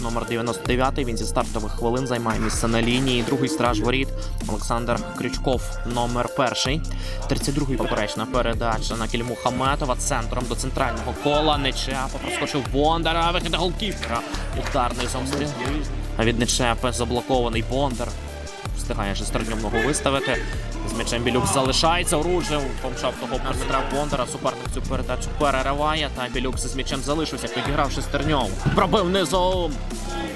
номер 99. Він зі стартових хвилин займає місце на лінії. Другий страж воріт Олександр Крючков, номер перший. 32-й поперечна передача на Кільму Хаметова центром до центрального кола. Нечепа проскочив Бондара. Вихід голкіпера. Ударний зомстріл. Від Нечепи заблокований Бондар. Встигає шестерню ногу виставити. З м'ячем Білюк залишається. Оружив. Помчав того Дмитра Бондара. Суперник цю передачу перериває. Та Білюк з м'ячем залишився. Підіграв шестерньов. Пробив низом.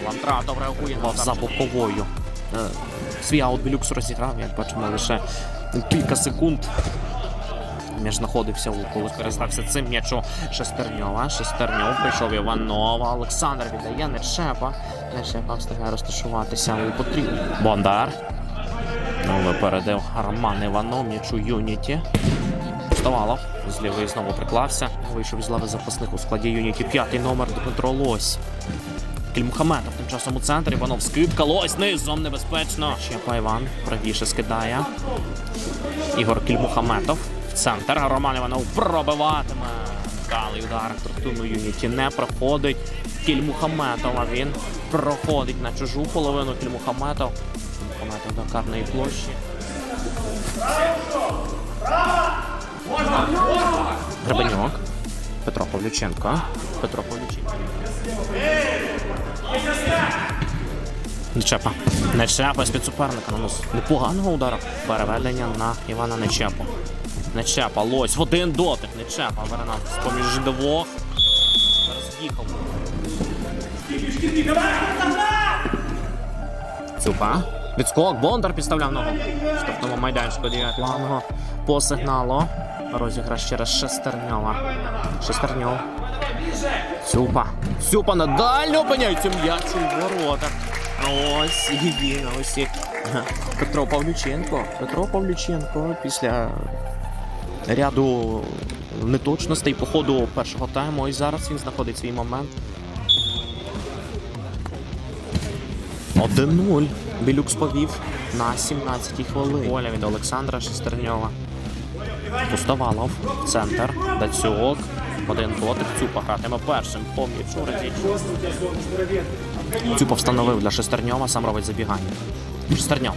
Лантратов реагує за боковою. Е, Свій аут Білюкс розіграв, як бачимо, лише кілька секунд. М'яч знаходився у коло скористався цим м'ячом Шестерньова. Шестерньов прийшов Іванова. Олександр віддає Нечепа. Нечепа встигає розташуватися у потрібну. Бондар. Ну, випередив Роман Іванов, м'ячу Юніті. Вставалов. З лівої знову приклався. Вийшов із лави запасних у складі Юніті. П'ятий номер Дмитро Лось. Кільмухаметов тим часом у центрі. Іванов скидка. Лось низом небезпечно. Щепа Іван правіше скидає. Ігор Кільмухаметов центр. Роман Іванов пробиватиме. Далий удар тротуну Юніті не проходить. Кільмухаметова він проходить на чужу половину Кільмухаметов. Кільмухаметов до карної площі. Гребенюк. Петро Павлюченко. Петро Павлюченко. Нечепа. Нечепа з-під суперника нанос непоганого удара. Переведення на Івана Нечепу. Нечепа, лось в один дотик. Нечепа варена з-поміж двох. Зараз їхав. Цупа. Відскок. Бондар підставляв ногу. Штрафному майданчику дев'ятого по сигналу. Розіграш через Шестерньова. Шестерньов. Цюпа. Цюпа на дальню опиняється м'яч у воротах. Ось і ось і Петро Павлюченко. Петро Павлюченко після ряду неточностей по ходу першого тайму. І зараз він знаходить свій момент. 1-0. Білюкс повів на 17-й хвилині. Поля від Олександра Шестерньова. Пустовалов. Центр. Дацюк. Один дотик. Цюпа гратиме першим по м'ячу. Радіч. Цюпа встановив для Шестерньова, сам робить забігання. Шестерньов.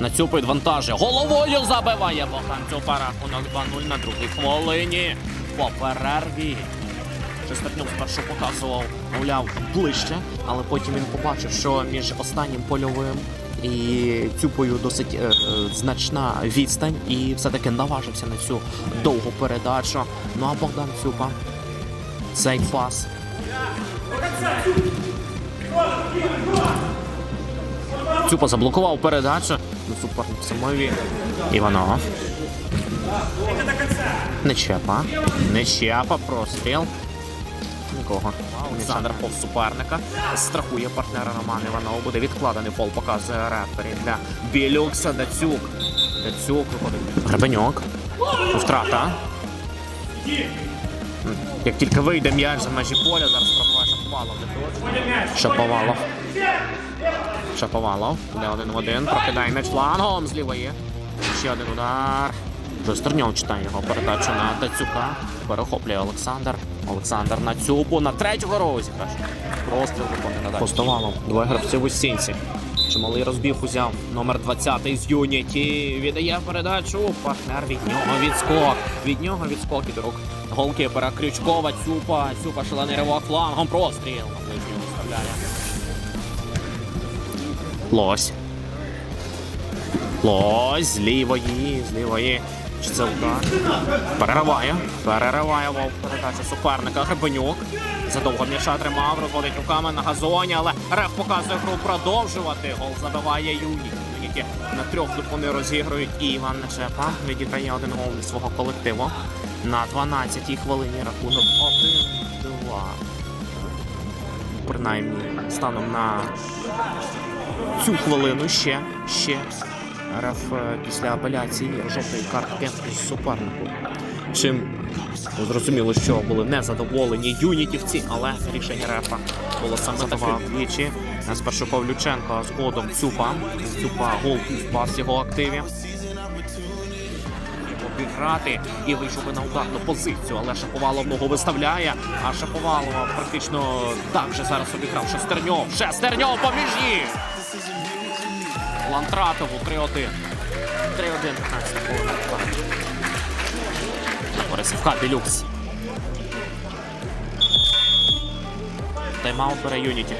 На Цюпу відвантажує. Головою забиває Богдан Цюпа. Рахунок 2-0 на другій хвилині. По перерві. Шестерньов спершу показував, мовляв, ближче, але потім він побачив, що між останнім польовим і цюпою досить е, е, значна відстань, і все-таки наважився на цю довгу передачу. Ну а Богдан Цюпа цей пас. Цюпа заблокував передачу. Ну, суперник самові. Іванов. Нечепа. Нечепа, простріл. Нікого. Олександр повз суперника. Страхує партнера Роман Іванов. Буде відкладений фол, показує рефері для Білюкса. Дацюк. Дацюк виходить. Гребенюк. Втрата. Як тільки вийде м'яч за межі поля, зараз Шаповалов. Шаповалов. Шаповалов. Буде один в один. Прокидає м'яч флангом з лівої. Ще один удар. Вже Стерньов читає його передачу на Дацюка. Перехоплює Олександр. Олександр на цюпу, на третього розіграш. Простріл виконує надалі. Постовало. Двоє гравців у стінці. Чималий розбіг узяв. Номер 20 з Юніті. Віддає передачу. Партнер від нього відскок. Від нього відскок від рук. Голкіпера Крючкова. Цюпа. Цюпа шалений ривок флангом. Простріл. Лось. Лось з лівої, з лівої. Чи це удар? Перериває. Перериває вовк передача суперника. Гребенюк. Задовго м'яша тримав, розводить руками на газоні, але реф показує гру продовжувати. Гол забиває Юні. На трьох тут вони розігрують. І Іван Нечепа відіграє один гол від свого колективу. На 12-й хвилині рахунок 1-2. Принаймні, станом на цю хвилину ще, ще РФ після апеляції жовтої картки з супернику. Чим зрозуміло, що були незадоволені юнітівці, але рішення РФа було саме таке двічі. Спершу Павлюченко, згодом Цюпа. Цюпа гол в його активі. Обіграти і вийшов на ударну позицію. Але Шаповалов ногу виставляє. А Шаповалова практично так же зараз обіграв Шестерньов. Шестерньов поміж їх. Лантратову 3-1. 3-1. 15 хвилин. На Делюкс. Тайм-аут бере Юніті.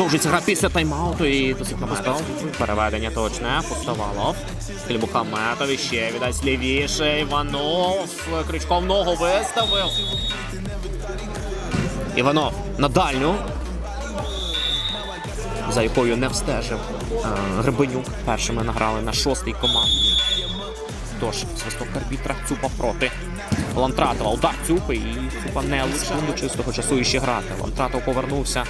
Продовжується гра після тайм-ауту і досить напускав. Переведення точне. Пустовалов. Клімухаметов ще віддасть лівіше. Іванов. Крючков ногу виставив. Іванов на дальню. За якою не встежив е, Гребенюк. Першими награли на шостий командній. Тож, свисток арбітра Цупа проти Лантратова. Удар Цупи і Цупа не секунду чистого часу іще грати. Лантратов повернувся.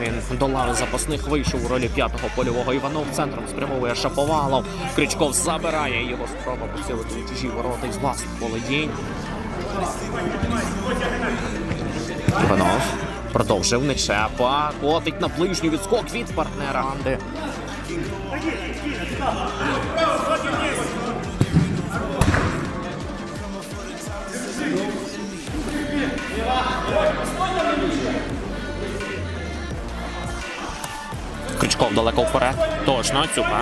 Він до лави запасних вийшов у ролі п'ятого польового Іванов центром спрямовує Шаповалов. Крючков забирає його спроба поцілити у чужі ворота із власних володінь. Іванов продовжив Нечепа. Котить на ближню відскок від партнера Анди. Крючков далеко вперед. Точно, Цюпа.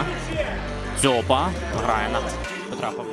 Цюпа грає на Петра Павлюка.